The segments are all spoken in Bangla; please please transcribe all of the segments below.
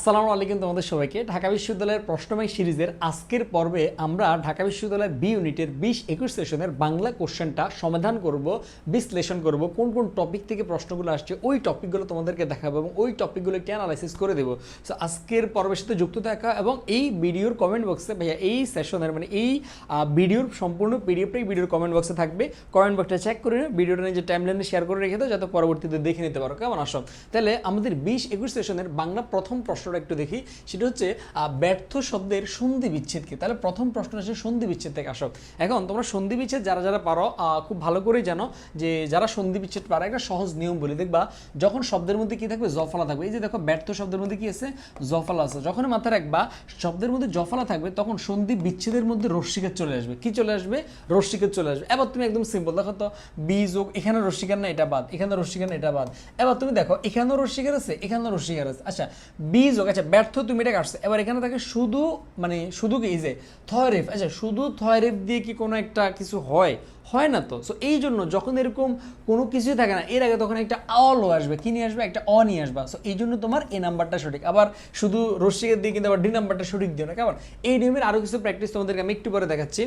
আসসালামু আলাইকুম তোমাদের সবাইকে। ঢাকা বিশ্ববিদ্যালয়ের প্রশ্নময় সিরিজের আজকের পর্বে আমরা ঢাকা বিশ্ববিদ্যালয়ের বি ইউনিটের বিশ একুশ সেশনের বাংলা কোশ্চেনটা সমাধান করব, বিশ্লেষণ করব, কোন কোন টপিক থেকে প্রশ্নগুলো আসছে ওই টপিকগুলো তোমাদেরকে দেখাবো এবং ওই টপিকগুলো কে অ্যানালাইসিস করে দেবো। সো আজকের পর্বের সাথে যুক্ত থাকা এবং এই ভিডিওর কমেন্ট বক্সে ভাইয়া এই সেশনের মানে এই ভিডিওর সম্পূর্ণ পিডিএফটাই ভিডিওর কমেন্ট বক্সে থাকবে। কমেন্ট বক্সটা চেক করে নিও, ভিডিওটা নিজের টাইমলাইনে শেয়ার করে রেখে দাও, যাতে পরবর্তীতে দেখে নিতে পারো। কেমন আসো তাহলে আমাদের বিশ একুশ সেশনের বাংলা প্রথম প্রশ্নটা একটু দেখি। সেটা হচ্ছে ব্যর্থ শব্দের সন্ধি বিচ্ছেদ কি? তাহলে প্রথম প্রশ্ন আসে সন্ধি বিচ্ছেদ থেকে আসো এখন তোমরা সন্ধি বিচ্ছেদ যারা যারা পারো খুব ভালো করেই জানো যে যারা সন্ধি বিচ্ছেদ পারে, একটা সহজ নিয়ম বলি। দেখবা, যখন শব্দের মধ্যে কি থাকবে? জফলা থাকবে। এই যে দেখো, ব্যর্থ শব্দের মধ্যে কি আছে? জফলা আছে। যখন মাথায় রাখবা, শব্দের মধ্যে জফলা থাকবে, তখন সন্ধি বিচ্ছেদের মধ্যে রস্যিকার চলে আসবে। কি চলে আসবে? রস্যিকার চলে আসবে। এবার তুমি একদম সিম্পল দেখো তো, বি যোগ, এখানে রস্যিকার না, এটা বাদ। এখানে রস্যিকার না, এটা বাদ। এবার তুমি দেখো, এখানেও রশ্মিকার আছে, এখানেও রশ্মিকার আছে। আচ্ছা বি যোগ আচ্ছা ব্যর্থ তুমি এটা কাটছে এবার এখানে থাকে শুধু মানে শুধু কি, এই যে থয়রেফ আচ্ছা শুধু থয়রেফ দিয়ে কি কোনো একটা কিছু হয়? হয় না তো। সো এই জন্য যখন এরকম কোনো কিছুই থাকে না, এর আগে তখন একটা অল আসবে, কি নিয়ে আসবে? একটা অ নিয়ে আসবে। সো এই জন্য তোমার এ নাম্বারটা সঠিক। আবার শুধু রশ্মিকের দিয়ে কিন্তু আবার ডি নাম্বারটা সঠিক দিও না, কেমন? এই নিয়মের আরও কিছু প্র্যাকটিস তোমাদেরকে আমি একটু পরে দেখাচ্ছি।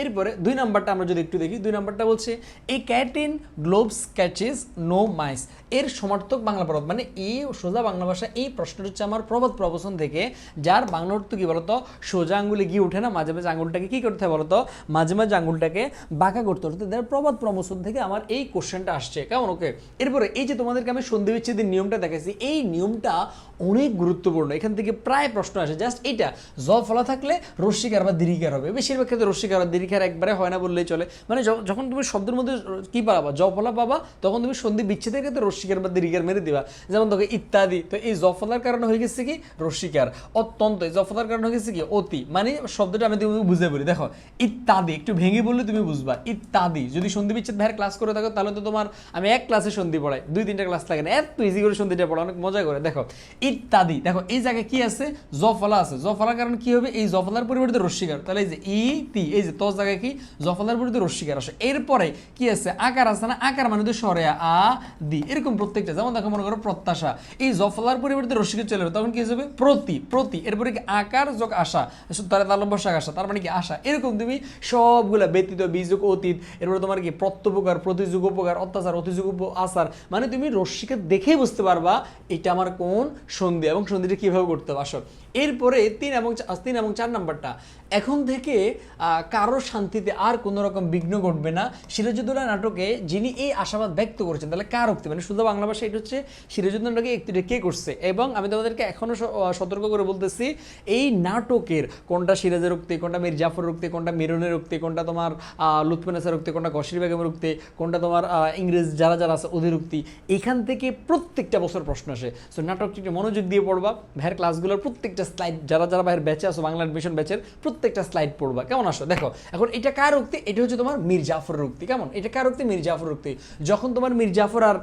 এরপরে দুই নাম্বারটা আমরা যদি একটু দেখি, দুই নাম্বারটা বলছে এই cat in gloves catches no mice এর সমার্থক বাংলা প্রবাদ মানে এই সোজা বাংলা ভাষা, এই প্রশ্নটা হচ্ছে আমার প্রবাদ প্রবচন থেকে যার বাংলা অর্থ কি বলতো? সোজা আঙ্গুলে গিয়ে ওঠে না, মাঝে মাঝে আঙ্গুলটাকে কী করতে হয় বলতো? মাঝে মাঝে আঙ্গুলটাকে বাঁকা করতে হতো তার প্রবাদ প্রমোশন থেকে আমার এই কোশ্চেনটা আসছে। কেমন? ওকে এরপরে এই যে তোমাদেরকে আমি সন্ধি বিচ্ছেদের নিয়মটা দেখাইছি, এই নিয়মটা অনেক গুরুত্বপূর্ণ। এখান থেকে প্রায় প্রশ্ন আসে জাস্ট এইটা জ ফলা থাকলে রস্মিকার বা দীর্ঘিকার হবে? বেশিরভাগ ক্ষেত্রে রস্মিকার বা দীর্ঘিকার একবারে হয় না বললেই চলে। মানে যখন তুমি শব্দের মধ্যে কী পাবা? জ ফলা পাবা, তখন তুমি সন্ধি বিচ্ছেদের ক্ষেত্রে রস্মিকার বা দীর্ঘিকার মেরে দিবা। যেমন তোকে ইত্যাদি। তো এই জ ফলার কারণে হয়ে গেছে কি? রস্মিকার অত্যন্ত। এই জ ফলার কারণে হয়ে গেছে কি? অতি। মানে শব্দটা আমি তুমি বুঝে বলি। দেখো, ইত্যাদি। একটু ভেঙে বললে তুমি বুঝবা। ইত্যাদি। যদি সন্ধি বিচ্ছেদ ভাইয়ের ক্লাস করে থাকো, তাহলে তো তোমার আমি এক ক্লাসে সন্ধি পড়াই। দুই, তিনটা ক্লাস লাগে না। এত ইজি করে সন্ধিটা পড়া। অনেক মজা করে। দেখো, ইত্যাদি। দেখো, এই জায়গায় কি আছে? জফলা আছে। জফলার কারণে কি হবে? এই জফলার পরিবর্তে রস্মিকার তাহলে এই যে ই তি এই যে তোর জায়গায় কি? জফলার পরিবর্তে রস্মিকার আসে। এরপরে কি আছে? আকার আছে না? আকার মানে তো সরে আ, দি। এরকম প্রত্যেকটা, যেমন দেখো মনে করো প্রত্যাশা, এই জফলার পরিবর্তে রস্মিকার চলে যাবে তখন কি হবে প্রতি প্রতি, এরপরে কি আকার যোগ আশা তার তালব্য শাক আশা, তার মানে কি আশা, এরকম তুমি সবগুলা ব্যতীত বীজযোগ অতীত, এরপরে তোমার কি প্রত্যপকার, প্রতিযুগ উপকার, অত্যাচার, অতিযুগ আচার মানে তুমি রশ্মিকে দেখেই বুঝতে পারবা এটা আমার কোন সন্ধি এবং সন্ধিটা কীভাবে করতে হবে। আসো, এরপরে তিন এবং তিন এবং চার নাম্বারটা, এখন থেকে কারও শান্তিতে আর কোনো রকম বিঘ্ন ঘটবে না সিরাজুদ্দৌলা নাটকে যিনি এই আশাবাদ ব্যক্ত করেছেন, তাহলে কার উক্তি? মানে শুধু বাংলা ভাষা এটা হচ্ছে সিরাজুদ্দৌলা নাটকে একটিটা কে করছে? এবং আমি তোমাদেরকে এখনও স- আহ, সতর্ক করে বলতেছি এই নাটকের কোনটা সিরাজের উক্তি কোনটা মীর জাফরের উক্তি কোনটা মিরনের উক্তি কোনটা তোমার লুৎফুনেসার উক্তি কোনটা গসির বেগমের উক্তি কোনটা তোমার ইংরেজ যারা যারা আছে ওদের উক্তি এখান থেকে প্রত্যেকটা বছর প্রশ্ন আসে। সো নাটকটি একটু মনোযোগ দিয়ে পড়বা ভাইয়ের ক্লাসগুলোর প্রত্যেকটা স্লাইড যারা যারা ভাইয়ের ব্যাচে আসো বাংলা অ্যাডমিশন ব্যাচের প্রত্যেকটা স্লাইড পড়বা। কেমন আসো? দেখো এখন এটা কার উক্তি এটা হচ্ছে তোমার মীর জাফরের উক্তি কেমন? এটা কার উক্তি মীর জাফরের উক্তি যখন তোমার মীর জাফর আর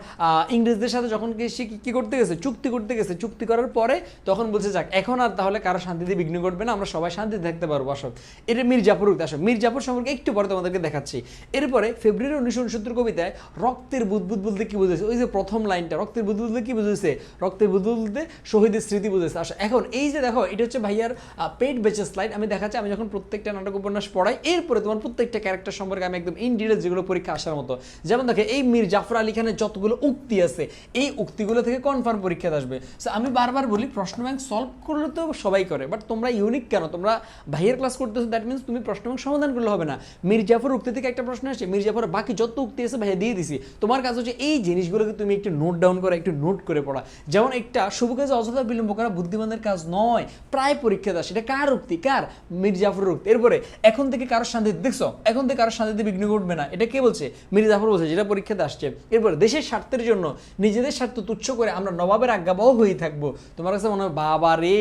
ইংরেজদের সাথে যখন সে কি- করতে গেছে? চুক্তি করতে গেছে। চুক্তি করার পরে তখন বলছে, যাক, এখন আর তাহলে কারও শান্তিতে বিঘ্ন ঘটবে না, আমরা সবাই শান্তিতে থাকতে পারব। আসো। এটা মীর জাফর উক্তি আসো মীর জাফর সম্পর্কে একটু পরে তোমাদেরকে দেখাচ্ছি। এরপরে ফেব্রুয়ারি উনিশশো উনসত্তর কবিতায় রক্তের বুদবুদ বলতে কি বুঝেছে ওই যে প্রথম লাইনটা, রক্তের বুদবুদ বলতে কি বুঝেছে রক্তের বুদবুদ বলতে শহীদের স্মৃতি বুঝেছে আসো, এখন এই যে দেখো, এটা হচ্ছে ভাইয়ার পেট বেচের স্লাইড আমি দেখাচ্ছি, আমি যখন প্রত্যেকটা নাটক উপন্যাস পড়াই, এরপরে তোমার প্রত্যেকটা ক্যারেক্টার সম্পর্কে আমি একদম ইন ডিটেলস যেগুলো পরীক্ষা আসার মতো। যেমন দেখো, এই মীর জাফর আলী খানের যতগুলো উক্তি আছে, এই উক্তিগুলো থেকে কনফার্ম পরীক্ষাতে আসবে। সো আমি বারবার বলি প্রশ্ন ব্যাংক সলভ করলে তো সবাই করে বাট তোমরা ইউনিক কেন? তোমরা ভাইয়ের ক্লাস করতেছো দ্যাট মিনস তুমি প্রশ্ন ব্যাংক সমাধান করলে হবে না। মির্জাফর উক্তি থেকে একটা প্রশ্ন আসছে মীর জাফর বাকি যত উক্তি আছে ভাইয়া দিয়ে দিছি। তোমার কাজ হচ্ছে এই জিনিসগুলোকে তুমি একটু নোট ডাউন করে, একটু নোট করে পড়া। যেমন একটা, শুভ কাজে অযথা বিলম্ব করা বুদ্ধিমানের কাজ নয়, প্রায় পরীক্ষাতে আসে এটা কার উক্তি? কার? মীর জাফরের উক্তি। এরপরে, এখন থেকে কারোর শান্তিতে দেখছ? এখন থেকে কারোর শান্তিতে বিঘ্ন ঘটবে না। এটা কে বলছে? মীর জাফর বলছে, যেটা পরীক্ষাতে আসছে। এরপরে, দেশের স্বার্থের জন্য নিজেদের স্বার্থ তুচ্ছ করে আমরা নবাবের আজ্ঞাবাও হয়ে থাকব। তোমার কাছে মনে হয়, বাবা রে,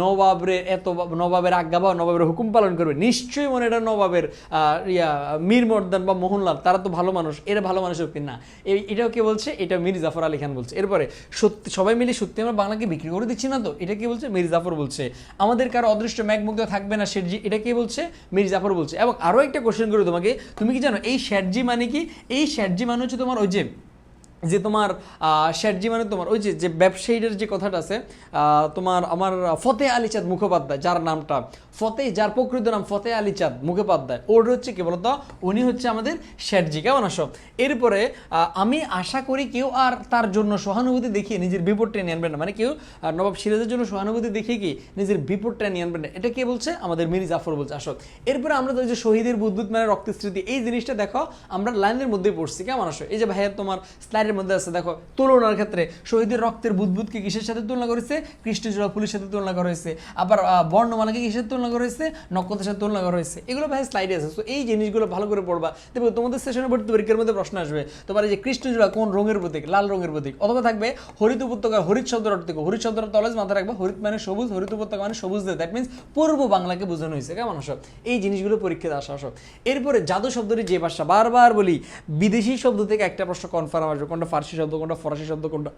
নবাবরে এত নবাবের আজ্ঞাবাও নবাবের হুকুম পালন করবে। নিশ্চয়ই মনে এটা নবাবের ইয়া, মীর মর্দান বা মোহনলাল, তারা তো ভালো মানুষ, এরা ভালো মানুষ উক্তি না। এই, এটাও কে বলছে? এটা মীর জাফর আলী খান বলছে। এরপরে, সত্যি, সবাই মিলে সত্যি আমরা বাংলাকে বিক্রি করে দিচ্ছি না তো? এটা কে বলছে? মীর জাফর বলছে। আমাদের কারও অদৃষ্ট ম্যাগমুগ্ধ থাকবে না শেরজি এটা কে বলছে? মীর জাফর বলছে। এবং আরও একটা কোশ্চেন করে তোমাকে। তুমি কি জানো, এই শেরজি মানে কি? এই শেরজি মানে হচ্ছে তোমার ওই যে যে তোমার শেঠজি মানে তোমার, ওই যে ব্যবসায়ীদের যে কথাটা আছে তোমার আমার ফতে আলী চাঁদ মুখোপাধ্যায়, যার নামটা ফতে যার প্রকৃত নাম ফতে আলী চাঁদ মুখোপাধ্যায়, ওর হচ্ছে কি বলতো, উনি হচ্ছে আমাদের শেঠজি, কেমন আসো এরপরে আমি আশা করি কেউ আর তার জন্য সহানুভূতি দেখিয়ে নিজের বিপদটা নিয়ে আনবেন না। মানে কেউ নবাব সিরাজের জন্য সহানুভূতি দেখিয়ে কি নিজের বিপদটা নিয়ে আনবেন না। এটা কে বলছে? আমাদের মিরি জাফর বলছে। আসো, এরপরে আমরা যে শহীদের বুদ্বুদ মানে রক্তের স্মৃতি এই জিনিসটা দেখো, আমরা লাইনের মধ্যে পড়ছি। কেমন আসো এই যে ভাইয়ের তোমার স্লাইডের মধ্যে আছে, দেখো, তুলনার ক্ষেত্রে শহীদের রক্তের বুদ্বুদকে কিসের সাথে তুলনা করেছে? কৃষ্ণচূড়া পুলিশের সাথে তুলনা করা হয়েছে আবার বর্ণমালাকে কিসের তুলনা করা হয়েছে নক্ষত্রের সাথে তুলনা করা হয়েছে এগুলো ভাই স্লাইডে আছে। তো এই জিনিসগুলো ভালো করে পড়বা। দেখবে তোমাদের সেশনে ভর্তি পরীক্ষার মধ্যে প্রশ্ন আসবে। তোমার এই যে কৃষ্ণচূড়া কোন রঙের প্রতীক? লাল রঙের প্রতীক। অথবা থাকবে হরিত উপত্যকা হরিত শব্দের অর্থ হরিত শব্দের তলেজ মাথায় রাখবে, হরিত মানে সবুজ, হরিত উপত্যকা মানে সবুজ দেয়। দ্যাট মিনস পূর্ব বাংলাকে বোঝানো হয়েছে। কেমন? আসো। এই জিনিসগুলো পরীক্ষাতে আসা, আসো। এরপরে জাদু শব্দটি যে ভাষা? বারবার বলি, বিদেশি শব্দ থেকে একটা প্রশ্ন কনফার্ম আসবে। কোনটা ফার্সি শব্দ কোনটা ফরাসি শব্দ কোনটা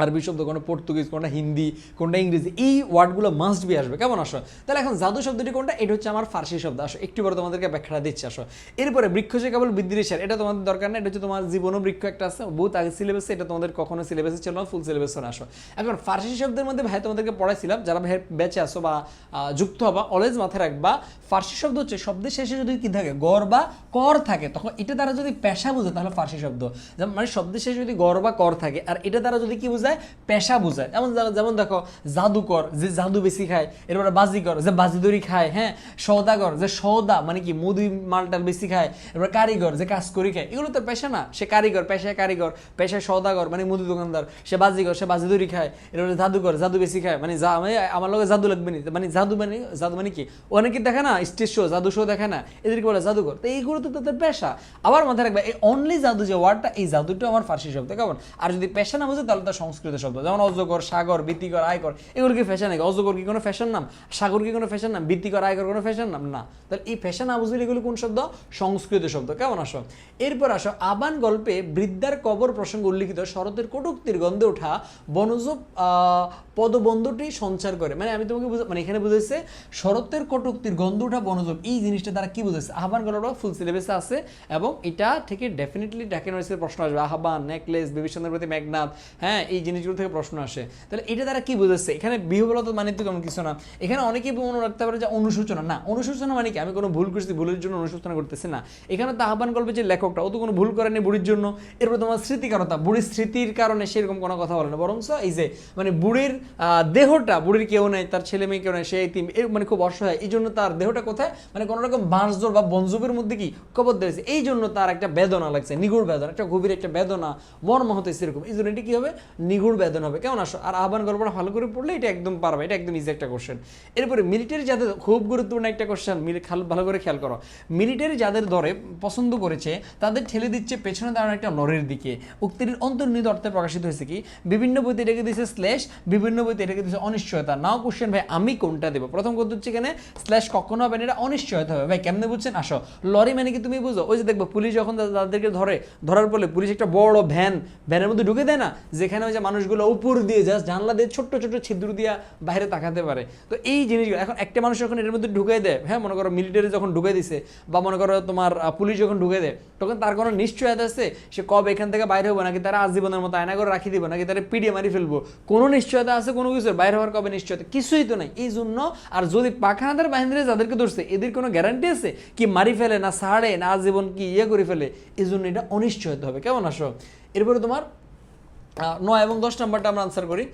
আরবি শব্দ কোনটা পর্তুগিজ, কোনটা হিন্দি, কোনটা ইংরেজি, এই ওয়ার্ডগুলো মাস্ট বি আসবে। কেমন আসো? তাহলে এখন জাদু শব্দটি কোনটা? এটা হচ্ছে আমার ফার্সি শব্দ। আসো, একটু বড় তোমাদেরকে ব্যাখ্যাটা দিচ্ছি, আসো। এরপরে বৃক্ষ যে কেবল বৃদ্ধির সার এটা তোমাদের দরকার না এটা হচ্ছে তোমার জীবনও বৃক্ষ একটা আছে বহুত আগে সিলেবাসে এটা তোমাদের কখনো সিলেবাসে ছিল না ফুল সিলেবাসে না আসো। এখন ফার্সি শব্দের মধ্যে ভাই তোমাদেরকে পড়াইছিলাম, যারা ভাই বেঁচে আসো বা যুক্ত হবা অলওয়েজ মাথায় রাখবা, ফার্সি শব্দ হচ্ছে শব্দের শেষে যদি কি থাকে, গড় বা কর থাকে, তখন এটা দ্বারা যদি পেশা বোঝে, তাহলে ফার্সি শব্দ। মানে শব্দের শেষে যদি গড় বা কর থাকে, আর এটা দ্বারা যদি কি বোঝায় পেশা বোঝায় যেমন যেমন দেখো, জাদুকর, যে জাদু বেশি খায়, এরপরে বাজিকর, যে বাজিদরি খায় হ্যাঁ? সৌদাগর যে সৌদা মানে কি মধু মালটাল বেশি খায়, এরপর কারিগর, যে কাজ করি খায়, এগুলো তো পেশা না। সে কারিগর, পেশায় কারিগর, পেশায় সৌদাগর মানে মধু দোকানদার, সে বাজিগর সে বাজিদরি খায়, এরপরে জাদুকর, জাদু বেশি খায় মানে যা মানে আমার লগে জাদু লাগবে না। মানে জাদু মানে জাদু মানে কি, অনেকে দেখে না, স্টেজ শো জাদু শো দেখে না, এদেরকে বলে জাদুকর। তো এইগুলো তো তাদের পেশা। আবার মাথায় রাখবে, এই অনলি জাদু যে ওয়ার্ডটা এই জাদুটা আমার ফার্সি শব্দ, কেমন? আর যদি পেশা না বোঝে, তাহলে তার সংস্কৃত শব্দ। যেমন অজগর, সাগর বৃত্তিকর আয়কর, এগুলো কি ফ্যাশন নাকি? অজগর কি কোনো ফ্যাশন নাম? সাগর কি কোনো ফ্যাশন নাম? বৃত্তিকর আয়কর কোনো ফ্যাশন নাম? না। তাহলে এই ফ্যাশন না বুঝলে এগুলো কোন শব্দ? সংস্কৃত শব্দ। কেমন আসো? এরপর আসো, আবান গল্পে বৃদ্ধার কবর প্রসঙ্গে উল্লিখিত শরতের কটুক্তির গন্ধে ওঠা বনজ পদবন্ধটি সঞ্চার করে। মানে আমি তোমাকে মানে এখানে বুঝেছে শরতের কটুক্তির গন্ধ ওঠা বনজব এই জিনিসটা তারা কি বুঝেছে আহ্বান গল্পটা ফুল সিলেবাসে আছে এবং এটা থেকে ডেফিনেটলি ডাকে নয়েসের প্রশ্ন আসবে। আহ্বান নেকলেস বিভীষণের প্রতি মেঘনাথ হ্যাঁ এই জিনিসগুলো থেকে প্রশ্ন আসে। তাহলে এটা তারা কি বুঝেছে এখানে বিহবলত মানে তো তেমন কিছু না। এখানে অনেকেই মনে রাখতে পারে যে অনুশোচনা। না, অনুশোচনা মানে কি? আমি কোনো ভুল করছি, ভুলের জন্য অনুশোচনা করতেছি না। এখানে তো আহ্বান গল্পে যে লেখকটা, ও তো কোনো ভুল করেনি বুড়ির জন্য। এরপর তোমার স্মৃতিকারতা বুড়ির স্মৃতির কারণে সেরকম কোনো কথা বলে না। বরং এই যে মানে বুড়ির দেহটা, বুড়ির কেউ নেই, তার ছেলে মেয়ে কেউ নেই, সে এর মানে খুব অসহায়। এই জন্য তার দেহটা কোথায়? মানে কোনো রকম বাঁশজোর বা বনজুবের মধ্যে কি? কবর দিয়েছে এই জন্য তার একটা বেদনা লাগছে, নিগুড় বেদনা, একটা গভীর একটা বেদনা মর্ম হতে সেরকম এই জন্য এটা কি হবে? নিগুড় বেদনা হবে। কেমন? আসো, আর আহ্বান গল্পটা ভালো করে পড়লে এটা একদম পারবে, এটা একদম ইজি একটা কোশ্চেন এরপরে মিলিটারি যাদের খুব গুরুত্বপূর্ণ একটা কোশ্চেন ভালো করে খেয়াল করো। মিলিটারি যাদের দরে পছন্দ করেছে, তাদের ঠেলে দিচ্ছে পেছনে দাঁড়ানো একটা লরির দিকে। উক্তিটির অন্তর্নিহিত অর্থে প্রকাশিত হয়েছে কি? বিভিন্ন বইতে এটাকে দিয়েছে স্ল্যাশ বিভিন্ন বইতে এটাকে দিয়েছে অনিশ্চয়তা। নাও কোশ্চেন ভাই, আমি কোনটা দেবো? প্রথম কথা হচ্ছে এখানে স্ল্যাশ কখনো হবে না এটা অনিশ্চয়তা হবে। ভাই, কেমনে বুঝছেন? আসো, লরি মানে কি তুমি বুঝো? ওই যে দেখব, পুলিশ যখন তাদেরকে ধরে, ধরার পরে পুলিশ একটা বড় ভ্যান, ভ্যানের মধ্যে ঢুকে দেয় না? যেখানে ওই যে মানুষগুলো উপর দিয়ে জাস্ট জানলা দিয়ে ছোট্ট ছোট্ট ছিদ্র দিয়া বাইরে তাকাতে পারে। তো এই জিনিসগুলো, এখন একটা মানুষ যখন এর মধ্যে ঢুকে দেয় হ্যাঁ মনে করো মিলিটারি যখন ঢুকে দিছে বা মনে করো তোমার পুলিশ যখন ঢুকে দেয়, তখন তার কোনো নিশ্চয়তা আছে? সে কবে এখান থেকে বাইরে হব? নাকি তারা আজীবনের মতো আয়না করে রাখি দিব? নাকি তারা পিডিয়ে মারি ফেলব? কোনো নিশ্চয়তা আছে কোনো কিছুর? বাইরে হওয়ার কবে নিশ্চয়তা? কিছুই তো নাই। এই জন্য আর যদি পাখানাদার বাহিনীরা যাদেরকে ধরছে, এদের কোনো গ্যারান্টি আছে? কি মারি ফেলে, না ছাড়ে, না আজীবন কি ইয়ে করে ফেলে? এই জন্য এটা অনিশ্চয়তা হবে। কেমন আসো এরপরে তোমার নয় এবং দশ নাম্বারটা আমরা আনসার করি।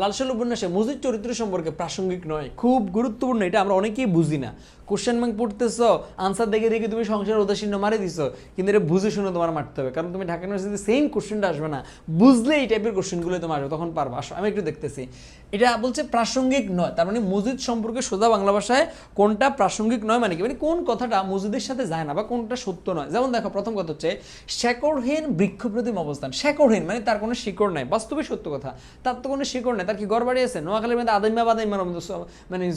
লালসাল উপন্যাসে মজিদ চরিত্র সম্পর্কে প্রাসঙ্গিক নয়, খুব গুরুত্বপূর্ণ, এটা আমরা অনেকেই বুঝি না। কোশ্চেন ব্যাংক পড়তেছ আনসার দেখে দেখে তুমি সংসার উদাসীন্য মারি দিছ, কিন্তু এটা বুঝে শুনে তোমার মারতে হবে, কারণ তুমি ঢাকা ইউনিভার্সিটিতে সেম কোশ্চেনটা আসবে না। বুঝলে এই টাইপের কোশ্চেনগুলো তোমার আসবে, তখন পারবা। আসো, আমি একটু দেখতেছি। এটা বলছে প্রাসঙ্গিক নয়, তার মানে মসজিদ সম্পর্কে সোজা বাংলা ভাষায় কোনটা প্রাসঙ্গিক নয় মানে কি? মানে কোন কথাটা মসজিদের সাথে যায় না বা কোনটা সত্য নয়? যেমন দেখো, প্রথম কথা হচ্ছে, শেকড়হীন বৃক্ষ প্রতিম অবস্থান। শেকড়হীন মানে তার কোনো শিকড় নাই, বাস্তবে সত্য কথা। তার তো কোনো শিকড় নাই, তার কি ঘর বাড়ি আছে? নোয়াখালীর মধ্যে আদাইমা বাদাইমার মতো স- মানে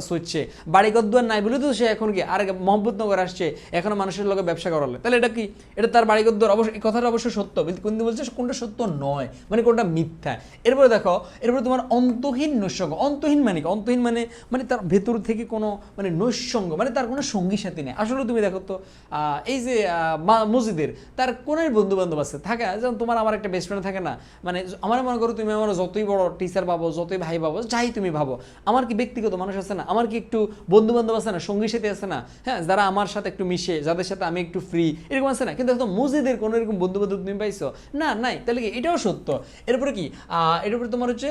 সচ্ছে বাড়ি দুয়ার নাই বলে সে এখন কি, আর মোহাম্মদনগর আসছে, এখনও মানুষের লোকে ব্যবসা করালে। তাহলে এটা কি, এটা তার বাড়ি দুয়ার অবশ্যই এই কথাটা অবশ্যই সত্য। কিন্তু কিন্তু বলছে কোনটা সত্য নয় মানে কোনটা মিথ্যা। এরপরে দেখো, এরপরে তোমার অন্তহীন নৈসঙ্গ অন্তহীন মানে কি? অন্তহীন মানে মানে তার ভেতর থেকে কোনো মানে নৈসঙ্গ মানে তার কোনো সঙ্গী সাথী নেই। আসলে তুমি দেখো তো এই যে মসজিদের, তার কোনের বন্ধু বান্ধব আছে? থাকে, যেমন তোমার আমার একটা বেস্ট ফ্রেন্ড থাকে না মানে আমার মনে করো তুমি আমার যতই বড় টিচার পাবো যতই ভাই পাবো যাই তুমি ভাবো, আমার কি ব্যক্তিগত মানুষ আছে না? আমার কি একটু বন্ধু বান্ধব আছে না? সঙ্গী সাথে আছে না হ্যাঁ যারা আমার সাথে একটু মিশে যাদের সাথে আমি একটু ফ্রি এরকম আছে না? কিন্তু একদম মসজিদের কোনো এরকম বন্ধু বান্ধব তুমি পাইছো? না নাই। তাহলে কি এটাও সত্য? এরপরে কি? আহ, এর তোমার হচ্ছে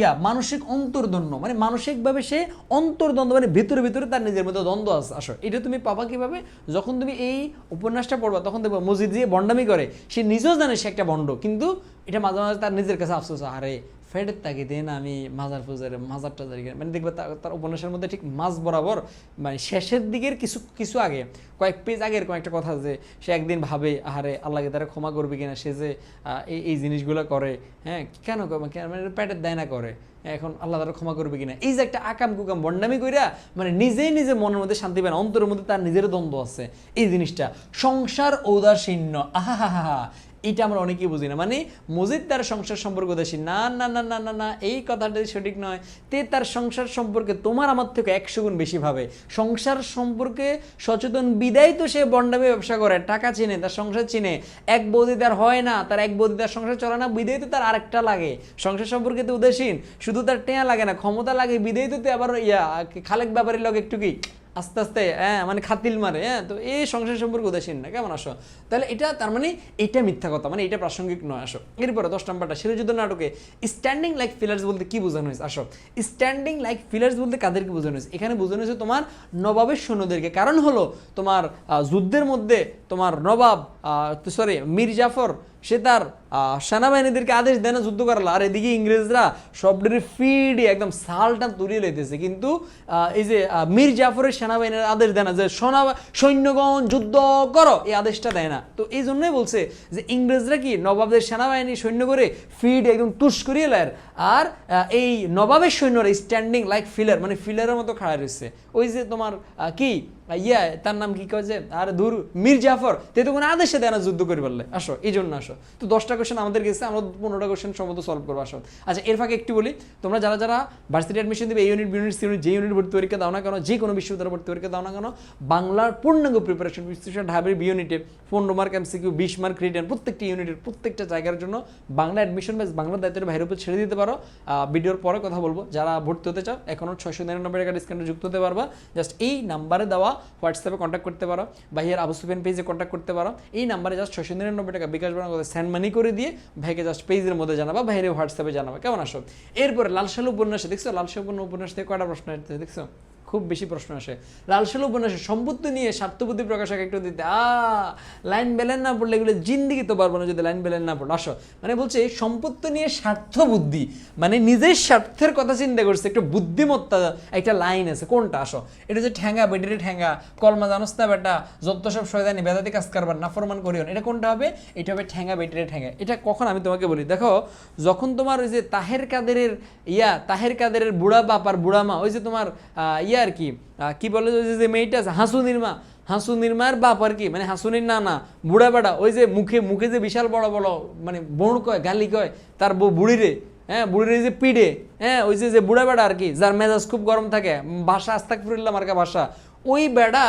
ইয়া মানসিক অন্তর্দ্বন্দ্ব। মানে মানসিকভাবে সে অন্তর্দ্বন্দ্ব মানে ভিতরে ভিতরে তার নিজের মধ্যে দ্বন্দ্ব আছে আসো। এটা তুমি পাবা কীভাবে? যখন তুমি এই উপন্যাসটা পড়বা তখন দেখব মসজিদ দিয়ে বন্ডামি করে সে নিজেও জানে সে একটা বন্ড। কিন্তু এটা মাঝে মাঝে তার নিজের কাছে আফসোস আরে ফেডের তাকে দেন, আমি মাজার ফুজারে মাজার টাজার মানে দেখবে তার উপন্যাসের মধ্যে ঠিক মাঝ বরাবর মানে শেষের দিকের কিছু কিছু আগে, কয়েক পেজ আগের কয়েকটা কথা যে সে একদিন ভাবে, আহারে, আল্লাহকে তারা ক্ষমা করবে কিনা, সে যে এই জিনিসগুলো করে হ্যাঁ কেন কেন মানে প্যাটের দেয় না করে, এখন আল্লাহ তারা ক্ষমা করবে কিনা? এই যে একটা আকাম কুকাম, বন্ডামি কইরা মানে নিজেই নিজে মনের মধ্যে শান্তি পায় না, অন্তরের মধ্যে তার নিজের দ্বন্দ্ব আছে। এই জিনিসটা, সংসার ঔদাসীন্য আহা হা হা এটা আমরা অনেকেই বুঝি না। মানে মজিদ তার সংসার সম্পর্ক উদাসীন না না না না না না, এই কথাটা সঠিক নয়। তে তার সংসার সম্পর্কে তোমার আমার থেকে একশো গুণ বেশি ভাবে। সংসার সম্পর্কে সচেতন বিদায় তো সে বন্ডামে ব্যবসা করে, টাকা চিনে, তার সংসার চিনে। এক বৌদি তার হয় না, তার এক বৌদি তার সংসার চলে না, বিদায় তো তার আরেকটা লাগে। সংসার সম্পর্কে তো উদাসীন, শুধু তার টেয়া লাগে না, ক্ষমতা লাগে, বিদায় তো তে আবার ইয়া, খালেক ব্যাপারের লগে একটু কি আস্তে আস্তে হ্যাঁ মানে খাতিল মারে হ্যাঁ তো এই সংসার সম্পর্কে উদাসীন না, কেমন আসো? তাহলে এটা, তার মানে এটা মিথ্যা কথা মানে এটা প্রাসঙ্গিক নয়, আসো। এরপরে দশ নম্বরটা সিরাজুদ্দ নাটকে স্ট্যান্ডিং লাইক ফিলার্স বলতে কি বোঝানো হয়েছে? আসো। স্ট্যান্ডিং লাইক ফিলার্স বলতে কাদেরকে বোঝানো হয়েছে? এখানে বোঝানো হয়েছে তোমার নবাবের সৈন্যদেরকে। কারণ হলো তোমার যুদ্ধের মধ্যে তোমার নবাব সরি মীর জাফর সে তার সেনাবাহিনীদেরকে আদেশ দেয় না যুদ্ধ করালো আর এদিকে ইংরেজরা সবডের ফিডে, একদম সালটা তুলিয়ে লইতেছে। কিন্তু এই যে মীর জাফরের সেনাবাহিনীর আদেশ দেয় না যে, সোনা, সৈন্যগণ, যুদ্ধ করো। এই আদেশটা দেয় না। তো এই জন্যই বলছে যে, ইংরেজরা কি নবাবদের সেনাবাহিনী সৈন্য করে ফিড একদম তুষ করিয়ে লার আর এই নবাবের সৈন্যরা স্ট্যান্ডিং লাইক ফিলার মানে ফিলারের মতো খাড়া রয়েছে। ওই যে তোমার কি? ইয়া তার নাম কি কয় যে? আর ধুর, মীর জাফর। তে তো কোনো আদেশে দেয় না যুদ্ধ করি বললে আসো, এই জন্য আসো। তো দশটা কোশ্চেন আমাদের গেছে আমরা পনেরোটা কোশ্চেন সম্ভবত সলভ করব, আসো। আচ্ছা এর ফাঁকে একটু বলি, তোমরা যারা যারা ভার্সিটি অ্যাডমিশন দেবে এই unit B unit C unit যে ইউনিট ভর্তি পরীক্ষা দাও না কেন, যে কোনো বিশ্ববিদ্যালয় ভর্তি পরীক্ষা দাও না কেন, বাংলার পূর্ণাঙ্গ প্রিপারেশন বিশ্লেষণ ঢাবির বি ইউনিটে পনেরো মার্ক এমসিকিউ বিশ মার্ক রিটার্ন প্রত্যেকটি ইউনিটের প্রত্যেকটা জায়গার জন্য বাংলা অ্যাডমিশন ব্যাস বাংলা দায়িত্বের বাইরের উপর ছেড়ে দিতে পারো। ভিডিওর পরে কথা বলব। যারা ভর্তি হতে চাও এখনও ছয়শো নিরানব্বই টাকা ডিসকাউন্টে যুক্ত হতে পারবা। জাস্ট এই নাম্বারে দেওয়া হোয়াটসঅ্যাপে কন্ট্যাক্ট করতে পারো বা হিয়ার আবু সুফিয়ান পেজে কন্ট্যাক্ট করতে পারো। এই নাম্বারে জাস্ট ছয়শো নিরানব্বই টাকা বিকাশ করে সেন্ড মানি করে দিয়ে ভাইকে জাস্ট পেজের মধ্যে জানাবা, ভাইয়ের হোয়াটসঅ্যাপে জানাবা। কেমন আসো এরপরে লালশাল উপন্যাসে, দেখছ? লালশাল উপন্যাস থেকে কয়টা প্রশ্ন দেখছ? খুব বেশি প্রশ্ন আসে। লালসালু উপন্যাসে সম্পত্তি নিয়ে স্বার্থবুদ্ধি প্রকাশক একটু দিতে, আ, লাইন বেলেন না পড়লে এগুলো জিন্দিগি তো পারব না যদি লাইন বেলেন না পড়ল। আসো। মানে বলছে, সম্পত্তি নিয়ে স্বার্থ বুদ্ধি মানে নিজের স্বার্থের কথা চিন্তা করছে, একটু বুদ্ধিমত্তা একটা লাইন আছে, কোনটা? আসো। এটা যে ঠ্যাঙ্গা বেডিরে ঠ্যাঙ্গা কলমা জানোস না বেটা, যত সব শয়তানি বেদাতি কাজ কারবার না ফরমান করিও এটা কোনটা হবে? এটা হবে ঠ্যাঙ্গা বেডিরে ঠ্যাঙ্গা এটা কখন আমি তোমাকে বলি? দেখো, যখন তোমার ওই যে তাহের কাদেরের ইয়া, তাহের কাদেরের বুড়া বাপ আর বুড়া মা, ওই যে তোমার ইয়া আর কি। কি বলে যে- মেয়েটা আছে, হাসু নির্মা। হাসু নির্মার বাপ আর কি মানে হাসুনির না না বুড়া বেড়া ওই যে মুখে মুখে যে বিশাল বড় বড় মানে বোন কয়, গালি কয়, তার বউ বুড়িরে হ্যাঁ বুড়ির যে পিড়ে হ্যাঁ ওই যে বুড়া বেড়া আর কি, যার মেজাজ খুব গরম থাকে ভাষা আস্তাক আর ভাষা ওই বেড়া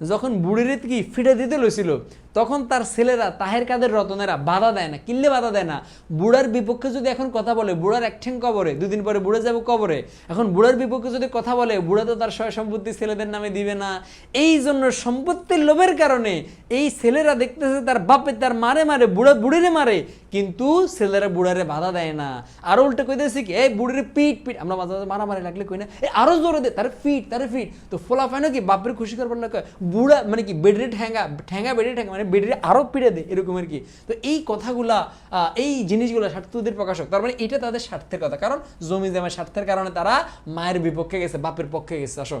যখন বুড়িরে কি ফিটে দিতে লইছিল, তখন তার ছেলেরা তাহের কাদের রতনেরা বাধা দেয় না, কিল্লে বাধা দেয় না। বুড়ার বিপক্ষে যদি এখন কথা বলে, বুড়ার এক ঠ্যাং কবরে, দুদিন পরে বুড়ে যাবে কবরে, এখন বুড়ার বিপক্ষে যদি কথা বলে, বুড়া তো তার সয় সম্পত্তি ছেলেদের নামে দিবে না। এই জন্য সম্পত্তির লোভের কারণে এই ছেলেরা দেখতেছে তার বাপে তার মারে মারে, বুড়া বুড়িরে মারে, কিন্তু ছেলেরা বুড়ারে বাধা দেয় না। আর উল্টে কইতেছে কি, এই বুড়িরে পিট পিট আমরা মাঝে মাঝে মারামারি লাগলে কই না এই আরও জোরে দে, তার ফিট তার ফিট। তো ফোলা ফাইন কি, বাপের খুশি করবার কয় বুড়া মানে কি, বেডরে ঠ্যাঙ্গা ঠ্যাঙ্গা বেডে ঠ্যাঙ্গা মানে বেডরে আরও পিড়ে দেয়, এরকম আর কি। তো এই কথাগুলা এই জিনিসগুলো স্বার্থদের প্রকাশক, তার মানে এটা তাদের স্বার্থের কথা। কারণ জমি জামার স্বার্থের কারণে তারা মায়ের বিপক্ষে গেছে, বাপের পক্ষে গেছে, আসো।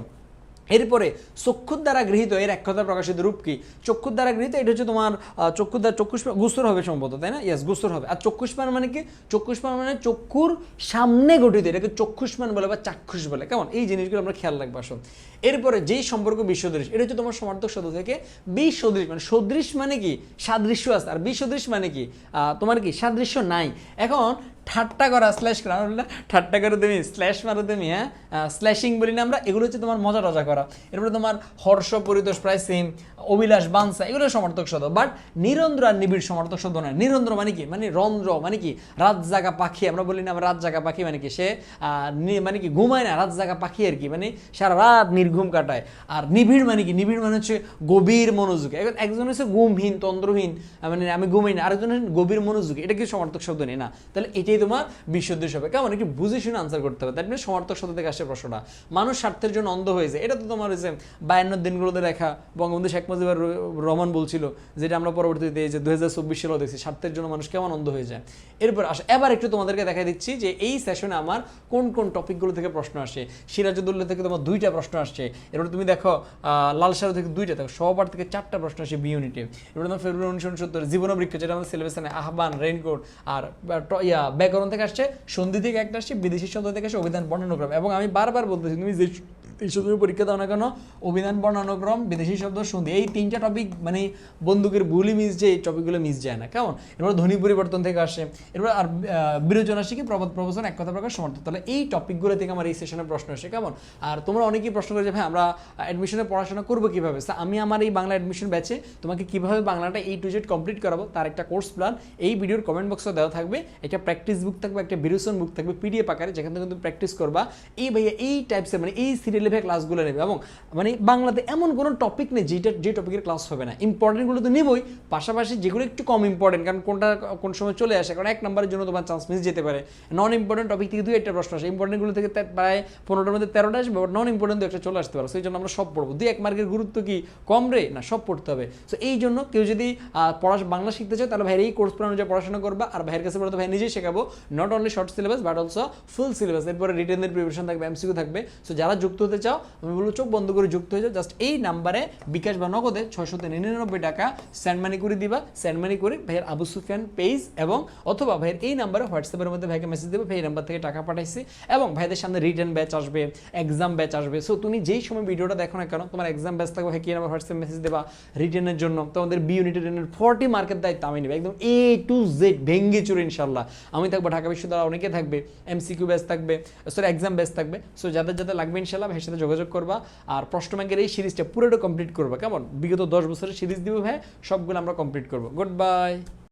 এরপরে চক্ষুর দ্বারা গৃহীত, এর এক প্রকাশিত রূপ কি? চক্ষুর দ্বারা গৃহীত, এটা হচ্ছে তোমার চক্ষুর দ্বারা চক্ষুষ গুস্তর হবে সম্ভবত, তাই না? ইয়েস গুস্তর হবে। আর চক্ষুষ্মান মানে কি? চক্ষুষ্মান মানে চক্ষুর সামনে গঠিত, এটাকে চক্ষুষ্মান বলে বা চাক্ষুষ বলে। কেমন? এই জিনিসগুলো আমরা খেয়াল রাখব, আসুন। এরপরে যেই সম্পর্ক বিশ্বদৃশ এটা হচ্ছে তোমার সমার্থক শব্দ থেকে বিসদৃশ মানে সদৃশ মানে কি? সাদৃশ্য আছে। আর বিসদৃশ মানে কি? তোমার কি? সাদৃশ্য নাই। এখন ঠাট্টা করা স্ল্যাশ করা। আমরা ঠাট্টা করে তুমি স্ল্যাশ মারো তুমি হ্যাঁ? স্ল্যাশিং বলি না আমরা, এগুলো হচ্ছে তোমার মজা টজা করা। এরপরে তোমার হর্ষ, পরিতোষ, প্রায় সেম অভিলাষ, বানসা, এগুলো সমর্থক শব্দ বাট নিরন্দ্র আর নিবিড় সমর্থক শব্দ নয়। নিরন্দ্র মানে কি? মানে রন্ধ্র মানে কি? রাত জাগা পাখি, আমরা বলি না আমরা রাত জাগা পাখি মানে কি? সে মানে কি? ঘুমায় না রাত জাগা পাখি আর কি। মানে সারা রাত নির্ঘুম কাটায়। আর নিবিড় মানে কি? নিবিড় মানে হচ্ছে গভীর মনোযোগ। এখন একজন হচ্ছে ঘুমহীন, তন্দ্রহীন মানে আমি ঘুমাই না, আরেকজন গভীর মনোযোগী। এটা কি সমর্থক শব্দ নেই? না। তাহলে এটাই তোমার বিশুদ্ধ হবে কেমন? একটু বুঝে শুনে আনসার করতে হবে। তাই মানে সমর্থক শব্দ থেকে আসে প্রশ্নটা। মানুষ স্বার্থের জন্য অন্ধ হয়ে যায়। এটা তো তোমার হয়েছে বায়ান্ন দিনগুলোতে লেখা বঙ্গবন্ধু শেখ মুজিবুর রহমান বলছিল যেটা আমরা পরবর্তীতে এই যে দু হাজার চব্বিশ সালেও দেখছি স্বার্থের জন্য মানুষ কেমন অন্ধ হয়ে যায়। এরপর আসে এবার একটু তোমাদেরকে দেখা দিচ্ছি যে এই সেশনে আমার কোন কোন টপিকগুলো থেকে প্রশ্ন আসে। সিরাজুদ্দৌল্লা থেকে তোমার দুইটা প্রশ্ন আসছে। এরপর তুমি দেখো আহ, লাল সারু থেকে দুইটা দেখো সবার থেকে চারটা প্রশ্ন আসে বি ইউনিটে এরপর তোমার ফেব্রুয়ারি উনিশশো উনসত্তর জীবনবৃক্ষ যেটা আমাদের সিলেবাসে আহ্বান রেইনকোট আর ইয়া ব্যাকরণ থেকে আসছে, সন্ধি থেকে একটা আসছে, বিদেশি শব্দ থেকে আসছে অভিধান বর্ণানুক্রম এবং আমি বারবার বলতেছি, তুমি যে তুমি পরীক্ষা দাও না কেন? অভিধান, বর্ণানুক্রম, বিদেশি শব্দ, সন্ধি, এই তিনটা টপিক মানে বন্দুকের ভুলই মিস যে, এই টপিকগুলো মিস যায় না। কেমন? এরপর ধ্বনি পরিবর্তন থেকে আসে। এরপর আর বিরোচনা শিখে প্রবাদ প্রবচন এক কথা প্রকাশ সমর্থন তাহলে এই টপিকগুলো থেকে আমার এই সেশনে প্রশ্ন আসে, কেমন? আর তোমরা অনেকেই প্রশ্ন করে যে ভাই, আমরা অ্যাডমিশনে পড়াশোনা করব কীভাবে? আমি আমার এই বাংলা অ্যাডমিশন ব্যাচে তোমাকে কীভাবে বাংলাটা এই টু জেড কমপ্লিট করাবো, তার একটা কোর্স প্ল্যান এই ভিডিওর কমেন্ট বক্সে দেওয়া থাকবে। একটা প্র্যাকটিস বুক থাকবে, একটা বিরোচন বুক থাকবে পিডিএফ আকারে, যেখান থেকে তুমি প্র্যাকটিস করবা। এই ভাইয়া, এই টাইপসের মানে এই সিরিয়ালে ভাই ক্লাসগুলো নেবে। এবং মানে বাংলাতে এমন কোনো টপিক নেই যেটা যে টপিকের ক্লাস হবে না। ইম্পর্টেন্টগুলো তো নেবই, পাশাপাশি যেগুলো একটু কম ইম্পর্টেন্ট কারণ কোনটা কোন সময় চলে আসে, কারণ এক নম্বরের জন্য তোমার চান্স মিস যেতে পারে। নন ইম্পর্টেন্ট টপিক থেকে দুই একটা প্রশ্ন আসে। ইম্পর্টেন্টগুলো থেকে প্রায় পনেরোটার মধ্যে তেরোটা আসবে নন ইম্পর্টেন্ট একটা চলে আসতে পারে। সেই জন্য আমরা সব পড়ব। দুই এক মার্কের গুরুত্ব কি কম রে? না, সব পড়তে হবে। সো এই জন্য কেউ যদি পড়া বাংলা শিখতে চায়, তাহলে ভাইয়ের এই কোর্স প্ল্যান অনুযায়ী পড়াশোনা করবা। আর ভাইয়ের কাছে বলতে ভাই নিজেই শেখাবো। Not only short syllabus but also full syllabus এরপরে রিটেনের প্রিপারেশন থাকবে এমসিকিউ থাকবে। সো যারা যুক্ত হতে চাও আমি বলব চোখ বন্ধ করে যুক্ত হয়ে যাও জাস্ট এই নাম্বারে বিকাশ বা নগদে ছয়শো নিরানব্বই টাকা সেন্ড মানি করে দিবা। সেন্ড মানি করে ভাইয়ের আবু সুফিয়ান পেজ এবং অথবা ভাইয়ের এই নাম্বারে হোয়াটসঅ্যাপের মধ্যে ভাইকে মেসেজ দেবে, ভাই এই নাম্বার থেকে টাকা পাঠাইছি। এবং ভাইদের সামনে রিটার্ন ব্যাচ আসবে এক্সাম ব্যাচ আসবে। সো তুমি যেই সময় ভিডিওটা দেখো না কেন, তোমার এক্সাম ব্যাচ থাকবে ভাই কি নাম্বার হোয়াটসঅ্যাপ মেসেজ দেবা রিটার্নের জন্য। তোমাদের বি ইউনিটের ফর্টি মার্কের দায়িত্ব আমি নেবে, একদম এ টু জেড ভেঙ্গে চুরে ইনশাল্লাহ আমি থাকব ঢাকা বিশ্ববিদ্যালয় অনেকে থাকবে এমসিকিউ ব্যাচ থাকবে সরি এক্সাম ব্যাচ থাকবে। সো যাদের যাদের লাগবে ইনশাল্লাহ সাথে যোগাযোগ করবা আর প্রশ্ন ব্যাংকের এই সিরিজটা পুরোটা কমপ্লিট করবা। কেমন? বিগত দশ বছরের সিরিজ দিব ভাই, সবগুলো আমরা কমপ্লিট করব। Good bye